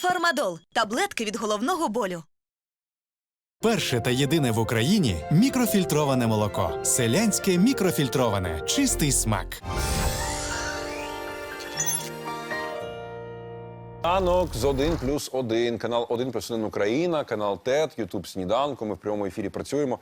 Фармадол таблетки від головного болю. Перше та єдине в Україні мікрофільтроване молоко. Селянське мікрофільтроване. Чистий смак. Ранок з 1 плюс 1, канал 1 плюс 1 Україна, канал ТЕТ, Ютуб Сніданку. Ми в прямому ефірі працюємо.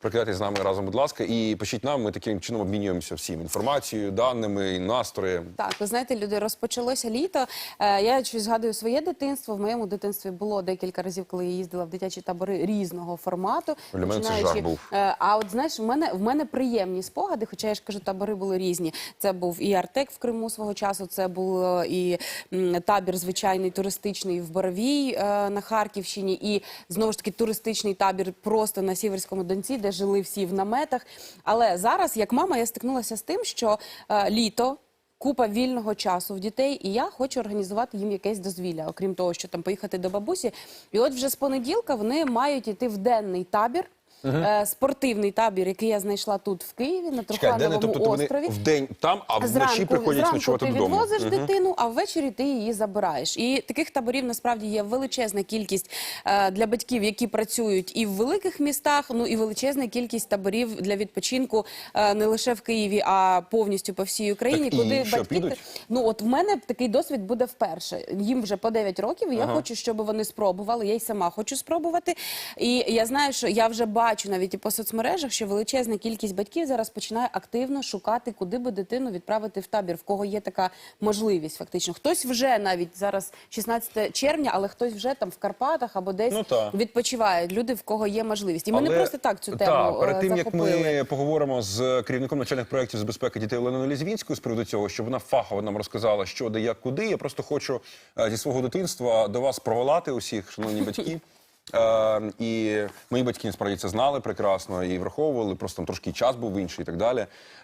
Прокидайтесь з нами разом, будь ласка, і пишіть нам. Ми таким чином обмінюємося всім інформацією, даними, настроєм. Так, ви знаєте, люди розпочалося літо. Е, я щось згадую своє дитинство. В моєму дитинстві було декілька разів, коли я їздила в дитячі табори різного формату. Для мене це жах був. Е, А от знаєш, в мене в мене приємні спогади, хоча я ж кажу, табори були різні. Це був і Артек в Криму свого часу. Це був і м, табір звичайний туристичний в Боровій е, на Харківщині, і знову ж таки туристичний табір просто на Сіверському Донці, де жили всі в наметах. Але зараз, як мама, я стикнулася з тим, що е, літо. Купа вільного часу в дітей, і я хочу організувати їм якесь дозвілля, окрім того, що там поїхати до бабусі. І от вже з понеділка вони мають йти в денний табір, е, спортивний табір, який я знайшла тут в Києві на Чекай, де не Трухановому тобто вони острові. в день там, а вночі приходять зранку ночувати ти додому. відвозиш дитину, а ввечері ти її забираєш. І таких таборів насправді є величезна кількість е, для батьків, які працюють і в великих містах. Ну і величезна кількість таборів для відпочинку е, не лише в Києві, а повністю по всій Україні. Так і куди що, батьки підуть? ну от в мене такий досвід буде вперше. Їм вже по 9 років. і Я хочу, щоб вони спробували. Я й сама хочу спробувати. І я знаю, що я вже бачу навіть і по соцмережах, що величезна кількість батьків зараз починає активно шукати, куди би дитину відправити в табір, в кого є така можливість. Фактично, хтось вже навіть зараз 16 червня, але хтось вже там в Карпатах або десь Ну, та. відпочиває. Люди, в кого є можливість, і ми не Але- просто так цю тему перед е, тим, захопили. як ми поговоримо з керівником навчальних проєктів з безпеки дітей Оленою Лізвінською з приводу цього, щоб вона фахово нам розказала, що де, як, куди. Я просто хочу е, зі свого дитинства до вас проволати усіх, шановні батьки. Е, і мої батьки насправді це знали прекрасно і враховували, просто там трошки час був інший і так далі.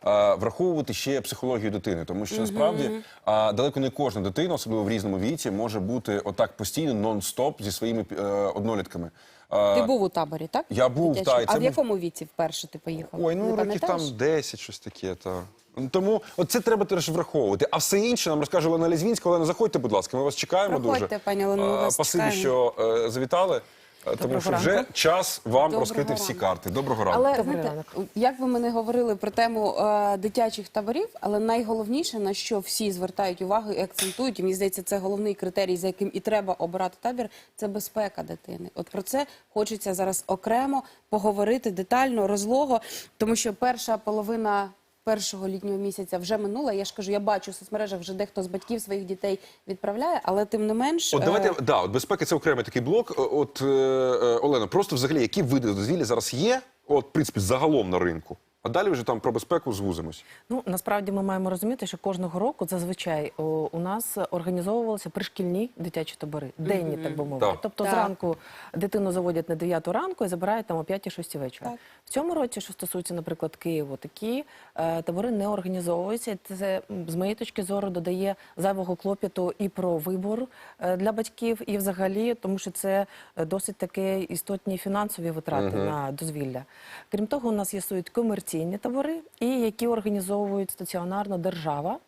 Е, враховувати ще психологію дитини, тому що насправді е, далеко не кожна дитина, особливо в різному віці, може бути отак постійно нон-стоп зі своїми е, однолітками. Е, Ти був у таборі, так? Я був, Дитячому? та, і А це в був- якому віці вперше ти поїхав? Ой, ну років там пам'ятаєш? 10, щось таке. Та. Ну, Тому от це треба теж враховувати. А все інше нам розкаже Олена Лізвінська. Олена, заходьте, будь ласка, ми вас чекаємо Проходьте, дуже. пані Олено, ми А, вас Спасибі, чекаємо. що е, завітали. Е, Тому що вже час вам Доброго розкрити всі карти. Доброго ранку. Але Добрий знаєте, ранок. як ви мене говорили про тему е, дитячих таборів, але найголовніше на що всі звертають увагу і акцентують, і мені здається, це головний критерій, за яким і треба обирати табір, це безпека дитини. От про це хочеться зараз окремо поговорити детально, розлого, тому що перша половина. Першого літнього місяця вже минула. Я ж кажу, я бачу в соцмережах вже дехто з батьків своїх дітей відправляє, але тим не менш От е, давайте да, от безпека це окремий такий блок. Е, От е, е, Олена, просто взагалі, які види дозвілля зараз є? От, в принципі, загалом на ринку. А далі вже там про безпеку звузимось. Ну насправді ми маємо розуміти, що кожного року зазвичай о, у нас організовувалися пришкільні дитячі табори, денні, так би мовити. Так. Тобто Так. зранку дитину заводять на 9 ранку і забирають там о 5-6 вечора. Так. В цьому році, що стосується, наприклад, Києву, такі е, табори не організовуються. І Це з моєї точки зору додає зайвого клопіту і про вибор е, для батьків, і взагалі, тому що це досить таке істотні фінансові витрати на дозвілля. Крім того, у нас існують комерційні табори, і які організовують стаціонарно держава.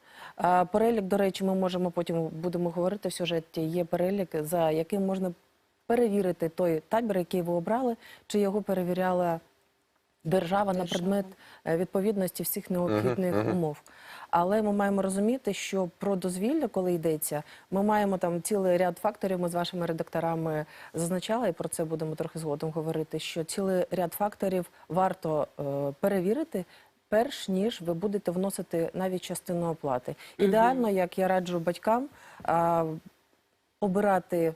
Перелік, до речі, ми можемо потім будемо говорити в сюжеті. Є перелік, за яким можна перевірити той табір, який ви обрали, чи його перевіряла держава на предмет е, відповідності всіх необхідних умов. Але ми маємо розуміти, що про дозвілля, коли йдеться, ми маємо там цілий ряд факторів. Ми з вашими редакторами зазначали, і про це будемо трохи згодом говорити. Що цілий ряд факторів варто е, перевірити. Перш ніж ви будете вносити навіть частину оплати. Ідеально, як я раджу батькам, а, обирати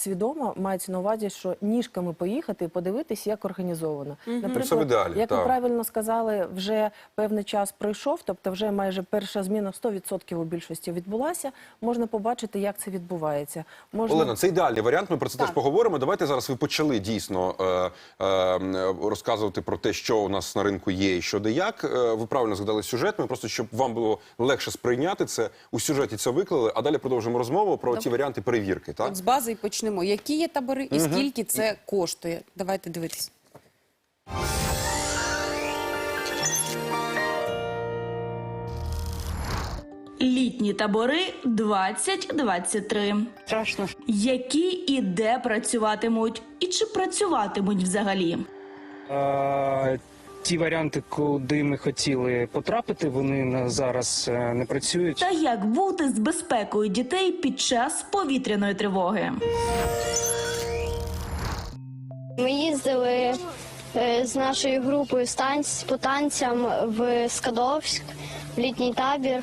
свідомо мається на увазі, що ніжками поїхати і подивитись, як організовано. В ідеалі, як ви правильно сказали, вже певний час пройшов, тобто вже майже перша зміна 100% у більшості відбулася. Можна побачити, як це відбувається. Можна Олена, це ідеальний варіант. Ми про це Так. теж поговоримо. Давайте зараз ви почали дійсно е, е, розказувати про те, що у нас на ринку є і що де як. Е, ви правильно згадали сюжет. Ми просто щоб вам було легше сприйняти це у сюжеті. Це виклали. А далі продовжимо розмову про ті варіанти перевірки. Так От з бази і почнемо. Які є табори і скільки це коштує? Давайте дивитись. Літні табори 2023. Страшно. Які і де працюватимуть, і чи працюватимуть взагалі? Ті варіанти, куди ми хотіли потрапити, вони на зараз е, не працюють. Та як бути з безпекою дітей під час повітряної тривоги? Ми їздили е, з нашою групою станць по танцям в Скадовськ, в літній табір.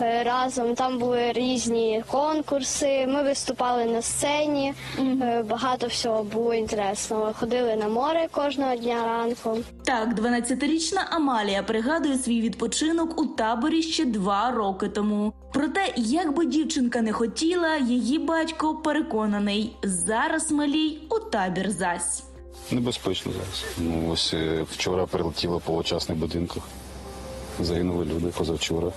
Е, Разом там були різні конкурси. Ми виступали на сцені. е, Багато всього було інтересного. Ходили на море кожного дня ранком. Так, 12-річна Амалія пригадує свій відпочинок у таборі ще два роки тому. Проте, як би дівчинка не хотіла, її батько переконаний, зараз малій у табір зась. Небезпечно зараз. Ну ось е, вчора прилетіло по частних будинках. Загинули люди позавчора.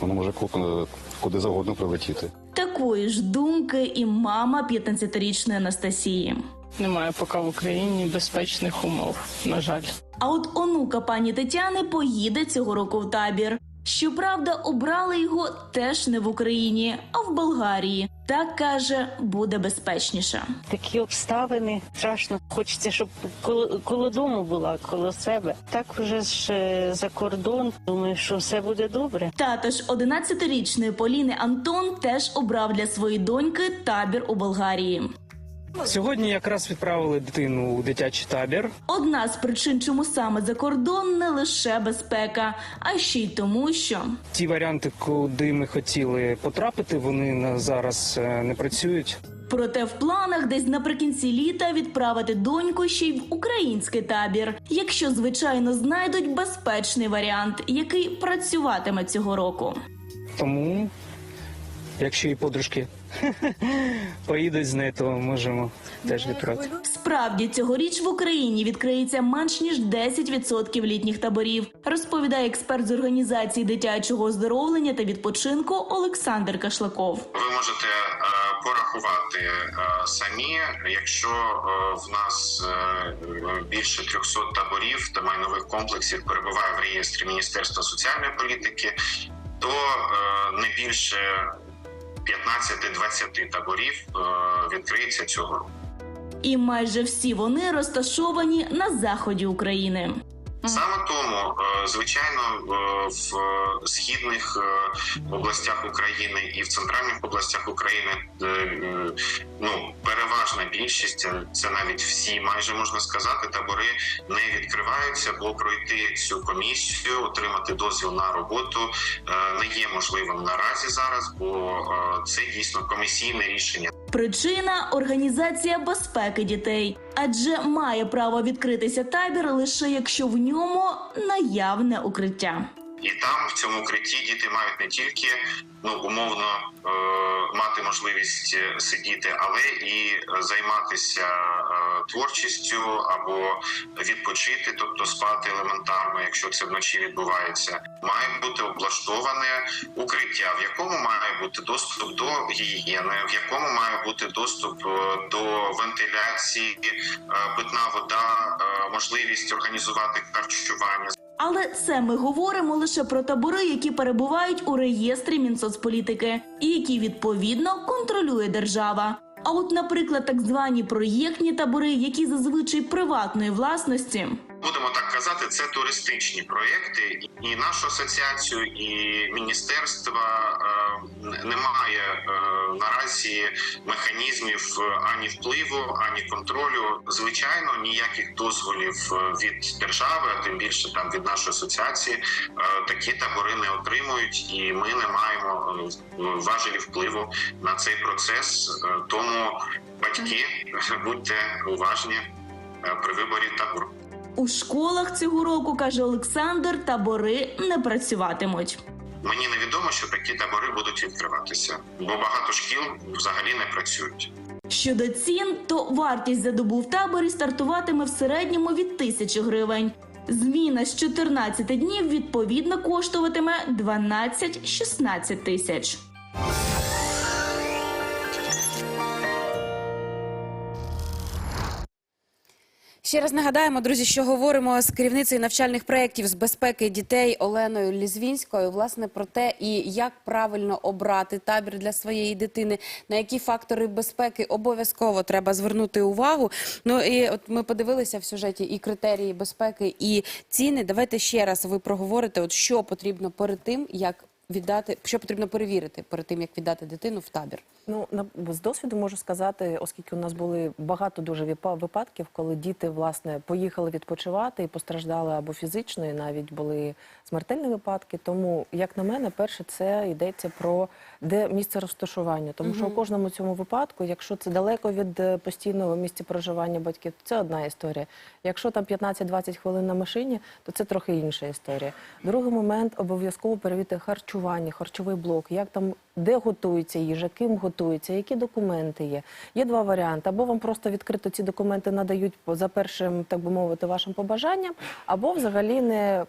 Воно може ку- куди завгодно прилетіти. Такої ж думки і мама 15-річної Анастасії. Немає поки в Україні безпечних умов, на жаль. А от онука пані Тетяни поїде цього року в табір. Щоправда, обрали його теж не в Україні, а в Болгарії. Так каже, буде безпечніше. Такі обставини страшно. Хочеться, щоб коло, коло дому була, коло себе. Так вже ж е, за кордон. Думаю, що все буде добре. Тато ж 11-річної Поліни Антон теж обрав для своєї доньки табір у Болгарії. Сьогодні якраз відправили дитину у дитячий табір. Одна з причин, чому саме за кордон, не лише безпека, а ще й тому, що Ті варіанти, куди ми хотіли потрапити, вони на зараз е, не працюють. Проте в планах десь наприкінці літа відправити доньку ще й в український табір, якщо звичайно знайдуть безпечний варіант, який працюватиме цього року. Тому, якщо і подружки поїдуть з нею, то можемо теж відправити. Справді цьогоріч в Україні відкриється менш ніж 10% літніх таборів, розповідає експерт з організації дитячого оздоровлення та відпочинку Олександр Кашлаков. Ви можете е, порахувати е, самі, якщо е, в нас е, більше 300 таборів та майнових комплексів перебуває в реєстрі Міністерства соціальної політики, то е, не більше 15-20 таборів е, відкриється цього року. І майже всі вони розташовані на заході України. Саме тому, е, звичайно, е, в східних е, областях України і в центральних областях України ну переважна більшість, це навіть всі, майже можна сказати, табори не відкриваються, бо пройти цю комісію, отримати дозвіл на роботу не є можливим наразі зараз, бо це дійсно комісійне рішення. Причина організація безпеки дітей, адже має право відкритися табір лише якщо в ньому наявне укриття. І там в цьому укритті діти мають не тільки ну умовно е, мати можливість е, сидіти, але і е, займатися е, творчістю або відпочити, тобто спати елементарно, якщо це вночі відбувається. Має бути облаштоване укриття, в якому має бути доступ до гігієни, в якому має бути доступ е, до вентиляції, е, питна вода, е, можливість організувати харчування. Але це ми говоримо лише про табори, які перебувають у реєстрі Мінсоцполітики і які відповідно контролює держава. А от, наприклад, так звані проєктні табори, які зазвичай приватної власності, Будемо так казати, це туристичні проекти, і нашу асоціацію, і міністерства е, немає е, наразі механізмів ані впливу, ані контролю. Звичайно, ніяких дозволів е, від держави, а тим більше там від нашої асоціації, такі табори не отримують, і ми не маємо важелів впливу на цей процес. Тому батьки будьте уважні при виборі табору. У школах цього року каже Олександр, табори не працюватимуть. Мені невідомо, що такі табори будуть відкриватися, бо багато шкіл взагалі не працюють. Щодо цін, то вартість за добу в таборі стартуватиме в середньому від тисячі гривень. Зміна з 14 днів відповідно коштуватиме 12-16 тисяч. Ще раз нагадаємо, друзі, що говоримо з керівницею навчальних проєктів з безпеки дітей Оленою Лізвінською, власне, про те, і як правильно обрати табір для своєї дитини, на які фактори безпеки обов'язково треба звернути увагу. Ну і от ми подивилися в сюжеті і критерії безпеки, і ціни. Давайте ще раз ви проговорите, от що потрібно перед тим, як віддати, що потрібно перевірити перед тим, як віддати дитину в табір. Ну на з досвіду можу сказати, оскільки у нас були багато дуже випа- випадків, коли діти власне поїхали відпочивати і постраждали або фізично, і навіть були смертельні випадки. Тому, як на мене, перше це йдеться про де місце розташування. Тому що у кожному цьому випадку, якщо це далеко від е, постійного місця проживання батьків, то це одна історія. Якщо там 15-20 хвилин на машині, то це трохи інша історія. Другий момент обов'язково перевірити харчування, харчовий блок, як там де готується їжа, ким готується, які документи є. Є два варіанти: або вам просто відкрито ці документи надають за першим, так би мовити, вашим побажанням, або взагалі не.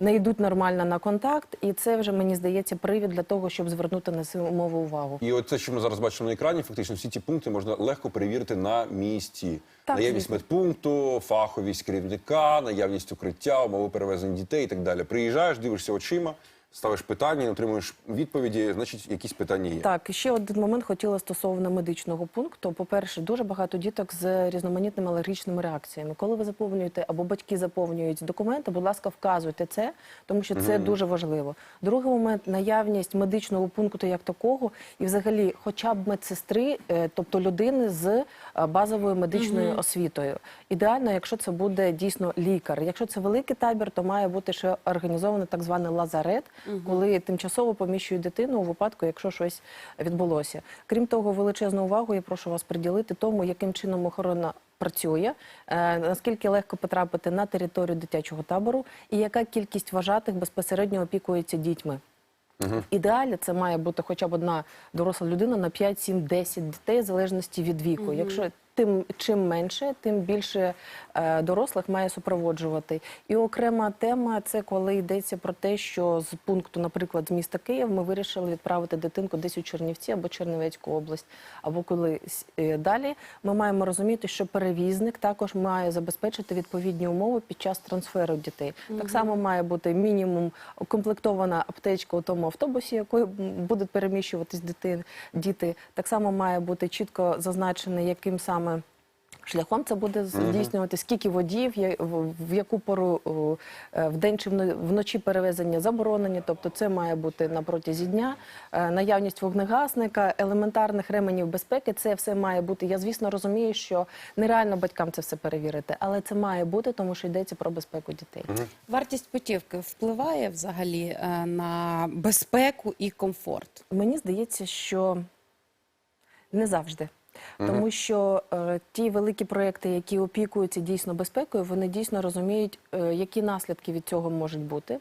Не йдуть нормально на контакт, і це вже мені здається привід для того, щоб звернути на цю умову увагу. І от це, що ми зараз бачимо на екрані, фактично всі ці пункти можна легко перевірити на місці. Так, наявність звісно. медпункту, фаховість керівника, наявність укриття, умови перевезення дітей і так далі. Приїжджаєш, дивишся очима, ставиш питання, отримуєш відповіді, значить, якісь питання є. Так, і ще один момент хотіла стосовно медичного пункту. По-перше, дуже багато діток з різноманітними алергічними реакціями. Коли ви заповнюєте або батьки заповнюють документи, будь ласка, вказуйте це, тому що це дуже важливо. Другий момент наявність медичного пункту як такого, і взагалі, хоча б медсестри, е, тобто людини з е, базовою медичною освітою. Ідеально, якщо це буде дійсно лікар. Якщо це великий табір, то має бути ще організований так званий лазарет, коли тимчасово поміщують дитину у випадку, якщо щось відбулося. Крім того, величезну увагу я прошу вас приділити тому, яким чином охорона. Працює е, наскільки легко потрапити на територію дитячого табору, і яка кількість вважатих безпосередньо опікується дітьми. В ідеалі це має бути хоча б одна доросла людина на 5, 7, 10 дітей, в залежності від віку. Якщо тим чим менше, тим більше е, дорослих має супроводжувати. І окрема тема це коли йдеться про те, що з пункту, наприклад, з міста Київ, ми вирішили відправити дитинку десь у Чернівці або Чернівецьку область, або колись е, далі. Ми маємо розуміти, що перевізник також має забезпечити відповідні умови під час трансферу дітей. Так само має бути мінімум укомплектована аптечка у тому автобусі, якою будуть переміщуватись діти. Так само має бути чітко зазначено, яким саме. Шляхом це буде здійснювати, скільки водіїв, в, в яку пору е, в день чи вночі перевезення заборонені. Тобто це має бути на протязі дня. Е, Наявність вогнегасника, елементарних ременів безпеки. Це все має бути. Я звісно розумію, що нереально батькам це все перевірити, але це має бути, тому що йдеться про безпеку дітей. Вартість путівки впливає взагалі е, на безпеку і комфорт. Мені здається, що не завжди. Тому що е, ті великі проекти, які опікуються дійсно безпекою, вони дійсно розуміють, е, які наслідки від цього можуть бути.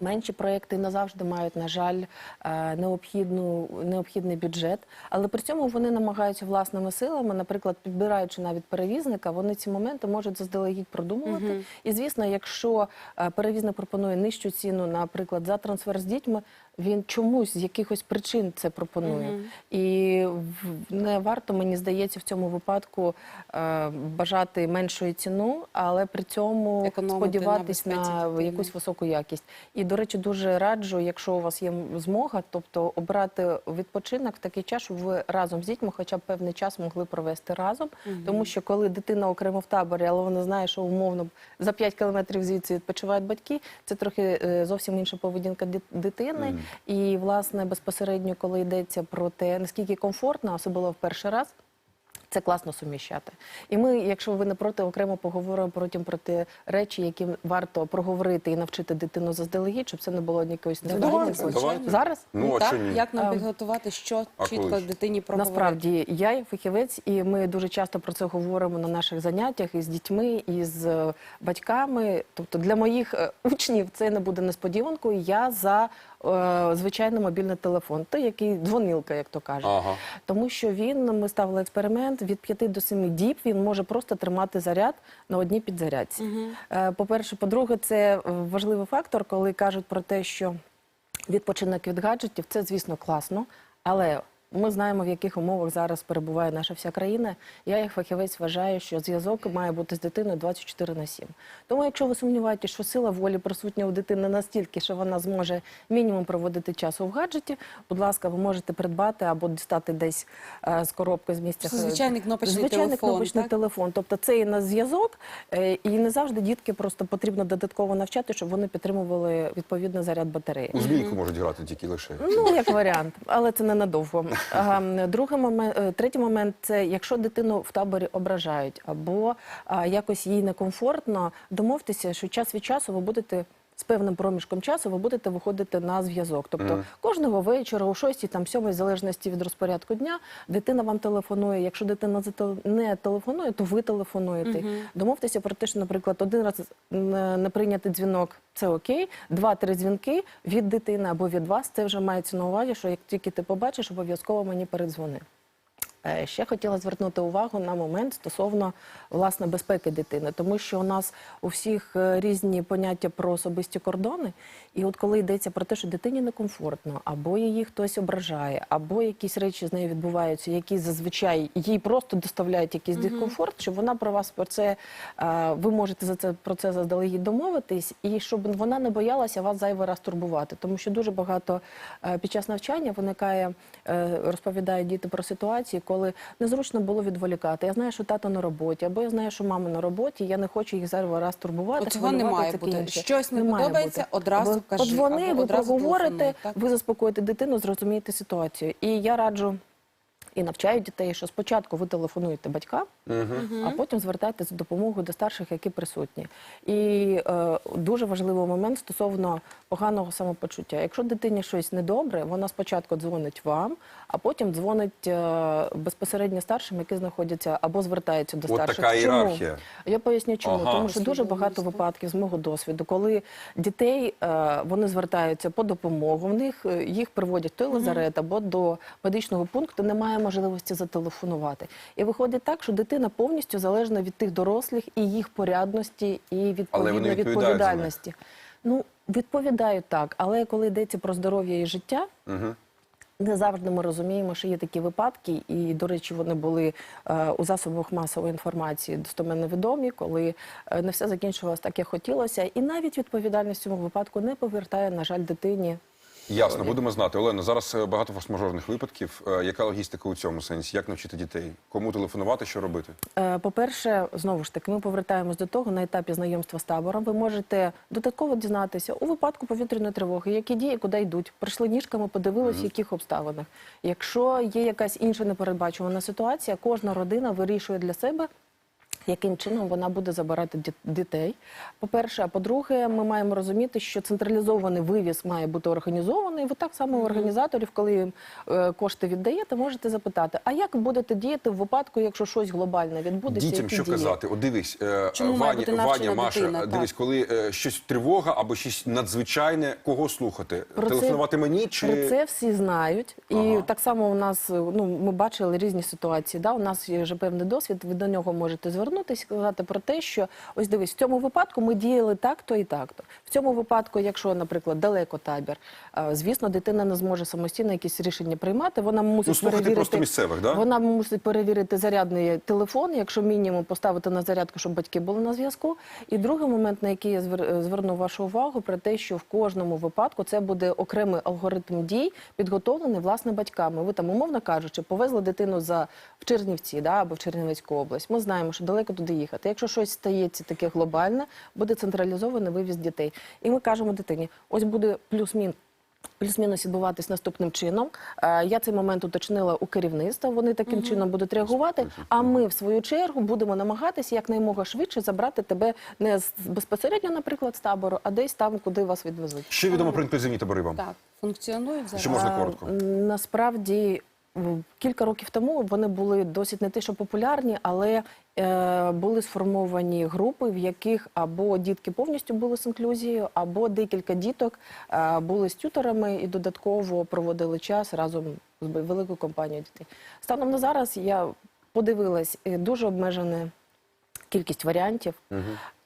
Менші проекти не завжди мають, на жаль, е, необхідну, необхідний бюджет, але при цьому вони намагаються власними силами, наприклад, підбираючи навіть перевізника, вони ці моменти можуть заздалегідь продумувати. І звісно, якщо е, перевізник пропонує нижчу ціну, наприклад, за трансфер з дітьми, він чомусь з якихось причин це пропонує. І в- не варто, мені здається, в цьому випадку е, бажати меншої ціну, але при цьому Економити на сподіватись безпеці на якусь високу якість. І, до речі, дуже раджу, якщо у вас є змога, тобто обрати відпочинок в такий час, щоб ви разом з дітьми хоча б певний час могли провести разом. Тому що коли дитина окремо в таборі, але вона знає, що умовно за 5 кілометрів звідси відпочивають батьки, це трохи е, зовсім інша поведінка дит- дитини. І, власне, безпосередньо, коли йдеться про те, наскільки комфортно, особливо в перший раз. Це класно суміщати. І ми, якщо ви не проти, окремо поговоримо потім про ті речі, які варто проговорити і навчити дитину заздалегідь, щоб це не було якоюсь Давайте, давайте. Зараз? Ну, а так, що ні? як нам підготувати, що а чітко дитині проговорити? Насправді я є фахівець, і ми дуже часто про це говоримо на наших заняттях із дітьми, і з е, батьками. Тобто для моїх е, учнів це не буде несподіванкою. Я за звичайний мобільний телефон, той, який дзвонилка, як то кажуть. Ага. Тому що він, ми ставили експеримент, від 5 до 7 діб він може просто тримати заряд на одній підзарядці. Угу. По-перше, по-друге, це е, важливий фактор, коли кажуть про те, що відпочинок від гаджетів це, звісно, класно, але Ми знаємо, в яких умовах зараз перебуває наша вся країна. Я, як фахівець, вважаю, що зв'язок має бути з дитиною 24 на 7. Тому, якщо ви сумніваєтеся, що сила волі присутня у дитини настільки, що вона зможе мінімум проводити час у гаджеті, будь ласка, ви можете придбати або дістати десь е, з коробки з місця. Це звичайний кнопочний звичайний телефон, кнопочний так? телефон. Тобто це і на зв'язок, е, і не завжди дітки просто потрібно додатково навчати, щоб вони підтримували відповідний заряд батареї. У змійку можуть грати тільки лише. Ну, як варіант, але це ненадовго. А, другий момент, е, третій момент це якщо дитину в таборі ображають або якось їй некомфортно, домовтеся, що час від часу ви будете. З певним проміжком часу ви будете виходити на зв'язок. Тобто кожного вечора, о 6 там 7 в залежності від розпорядку дня, дитина вам телефонує. Якщо дитина не телефонує, то ви телефонуєте. Домовтеся про те, що, наприклад, один раз не не прийняти дзвінок це окей. Два-три дзвінки від дитини або від вас. Це вже мається на увазі, що як тільки ти побачиш, обов'язково мені передзвони. Е, Ще хотіла звернути увагу на момент стосовно власне безпеки дитини, тому що у нас у всіх е, різні поняття про особисті кордони. І от коли йдеться про те, що дитині некомфортно, або її хтось ображає, або якісь речі з нею відбуваються, які зазвичай їй просто доставляють якийсь дискомфорт, щоб вона про вас про це е, ви можете за це про це заздалегідь домовитись, і щоб вона не боялася вас зайвий раз турбувати, тому що дуже багато під час навчання виникає, розповідають діти про ситуації, коли незручно було відволікати. Я знаю, що тато на роботі, або я знаю, що мама на роботі. Я не хочу їх зараз раз турбувати. От цього не має бути. інше. Щось не має подобається, бути. одразу ви кажи, От вони, ви проговорите, ви заспокоїте дитину, зрозумієте ситуацію. І я раджу. І навчаю дітей, що спочатку ви телефонуєте батькам, а потім звертаєтесь за допомогою до старших, які присутні. І е, дуже важливий момент стосовно поганого самопочуття. Якщо дитині щось недобре, вона спочатку дзвонить вам, а потім дзвонить е, безпосередньо старшим, які знаходяться або звертаються до От старших. така ієрархія. Я поясню, чому. Ага. Тому що дуже багато випадків з мого досвіду, коли дітей е, вони звертаються по допомогу, в них е, їх приводять той лазарет або до медичного пункту, немає можливості зателефонувати. І виходить так, що дитина повністю залежна від тих дорослих і їх порядності, і відповідно відповідальності. Ну відповідають так, але коли йдеться про здоров'я і життя. Не завжди ми розуміємо, що є такі випадки, і, до речі, вони були е, у засобах масової інформації достоменно відомі, коли е, не все закінчувалося так, як хотілося, і навіть відповідальність цьому випадку не повертає, на жаль, дитині. Ясно, будемо знати. Олена, зараз е, багато форс-мажорних випадків. Е, Яка логістика у цьому сенсі? Як навчити дітей? Кому телефонувати, що робити? Е, По-перше, знову ж таки, ми повертаємось до того на етапі знайомства з табором. Ви можете додатково дізнатися у випадку повітряної тривоги, які дії, куди йдуть. Прийшли ніжками, подивились, в яких обставинах. Якщо є якась інша непередбачувана ситуація, кожна родина вирішує для себе. Яким чином вона буде забирати діт- дітей? По-перше, а по-друге, ми маємо розуміти, що централізований вивіз має бути організований. Ви так само у організаторів, коли їм е, кошти віддаєте, можете запитати, а як будете діяти в випадку, якщо щось глобальне відбудеться? Дітям які що дії? казати? От дивись, е, Чому Ваня, Ваня, Маша, дитина, дивись, так. коли е, щось тривога або щось надзвичайне, кого слухати? Про це- Телефонувати мені чи Про це всі знають, і Ага. так само у нас ну ми бачили різні ситуації. Да, у нас є вже певний досвід. Ви до нього можете звернутися, сказати про те, що ось дивись, в цьому випадку ми діяли так-то і так-то. В цьому випадку, якщо, наприклад, далеко табір, е, звісно, дитина не зможе самостійно якісь рішення приймати. Вона мусить Ну, перевірити просто місцевих, да? Вона мусить перевірити зарядний телефон, якщо мінімум поставити на зарядку, щоб батьки були на зв'язку. І другий момент, на який я е, зверну вашу увагу, про те, що в кожному випадку це буде окремий алгоритм дій, підготовлений власне батьками. Ви там, умовно кажучи, повезли дитину за в Чернівці, да, або в Чернівецьку область. Ми знаємо, що далеко туди їхати. Якщо щось стається таке глобальне, буде централізований вивіз дітей. І ми кажемо дитині: ось буде плюс-мінус. Плюс-мінус відбуватись наступним чином. Е, Я цей момент уточнила у керівництва. Вони таким чином будуть реагувати. А ми, в свою чергу, будемо намагатися якнаймога швидше забрати тебе не з- безпосередньо, наприклад, з табору, а десь там, куди вас відвезуть. що відомо про інклюзивні табори вам? Так, функціонують зараз. Що можна коротко? м, Насправді кілька років тому вони були досить не те, що популярні, але е, були сформовані групи, в яких або дітки повністю були з інклюзією, або декілька діток е, були з тюторами і додатково проводили час разом з великою компанією дітей. Станом на зараз я подивилась е, дуже обмежена кількість варіантів.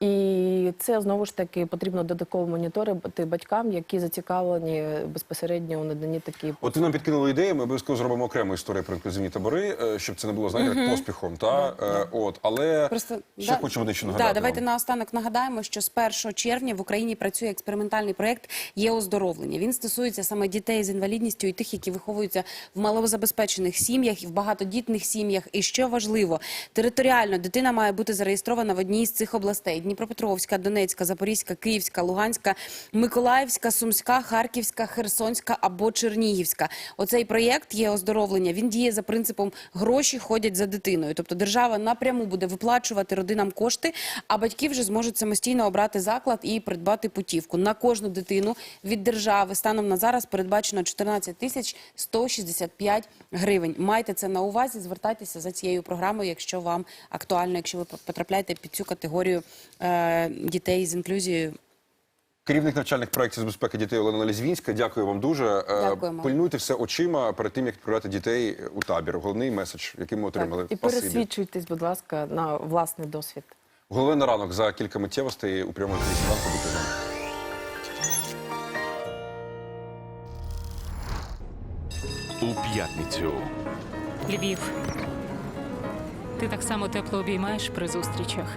І це знову ж таки потрібно додатково моніторити батькам, які зацікавлені безпосередньо у наданні такої От ви нам підкинули ідеї, ми обов'язково зробимо окрему історію про інклюзивні табори, е, щоб це не було знаєте, як поспіхом. Та е, от, але Просто ще хочу дещо нагадати. Да, давайте вам. наостанок нагадаємо, що з 1 червня в Україні працює експериментальний проєкт є оздоровлення. Він стосується саме дітей з інвалідністю і тих, які виховуються в малозабезпечених сім'ях і в багатодітних сім'ях. І що важливо, територіально дитина має бути зареєстрована в одній з цих областей: Дніпропетровська, Донецька, Запорізька, Київська, Луганська, Миколаївська, Сумська, Харківська, Херсонська або Чернігівська. Оцей проєкт є оздоровлення. Він діє за принципом гроші ходять за дитиною. Тобто держава напряму буде виплачувати родинам кошти, а батьки вже зможуть самостійно обрати заклад і придбати путівку. На кожну дитину від держави станом на зараз передбачено 14 тисяч 165 гривень. Майте це на увазі. Звертайтеся за цією програмою, якщо вам актуально, якщо ви потрапляєте під цю категорію е, дітей з інклюзією. Керівник навчальних проєктів з безпеки дітей Олена Лізвінська. Дякую вам дуже. Е, Дякуємо. Пильнуйте все очима перед тим, як відправляти дітей у табір. Головний меседж, який ми отримали. і Спасибі. пересвідчуйтесь, будь ласка, на власний досвід. Головне на ранок за кілька миттєвостей у прямому. Будьте з нами. у п'ятницю. Львів. Ти так само тепло обіймаєш при зустрічах.